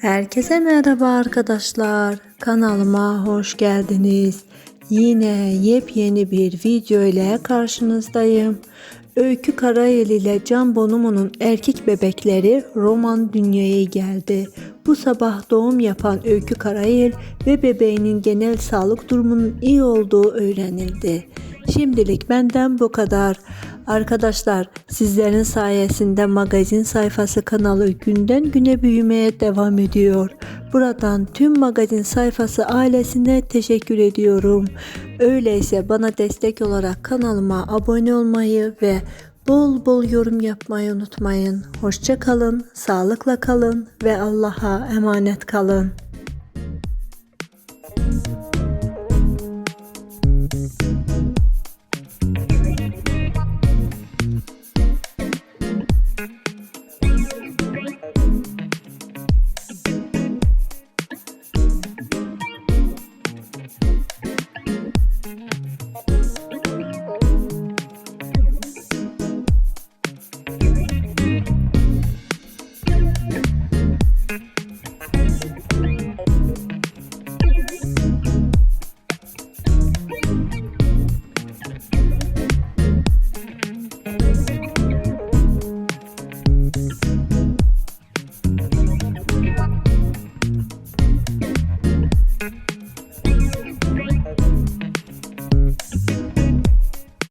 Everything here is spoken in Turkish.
Herkese merhaba arkadaşlar. Kanalıma hoş geldiniz. Yine yepyeni bir video ile karşınızdayım. Öykü Karayel ile Can Bonomo'nun erkek bebekleri Roman dünyaya geldi. Bu sabah doğum yapan Öykü Karayel ve bebeğinin genel sağlık durumunun iyi olduğu öğrenildi. Şimdilik benden bu kadar. Arkadaşlar sizlerin sayesinde magazin sayfası kanalı günden güne büyümeye devam ediyor. Buradan tüm magazin sayfası ailesine teşekkür ediyorum. Öyleyse bana destek olarak kanalıma abone olmayı ve bol bol yorum yapmayı unutmayın. Hoşça kalın, sağlıkla kalın ve Allah'a emanet kalın.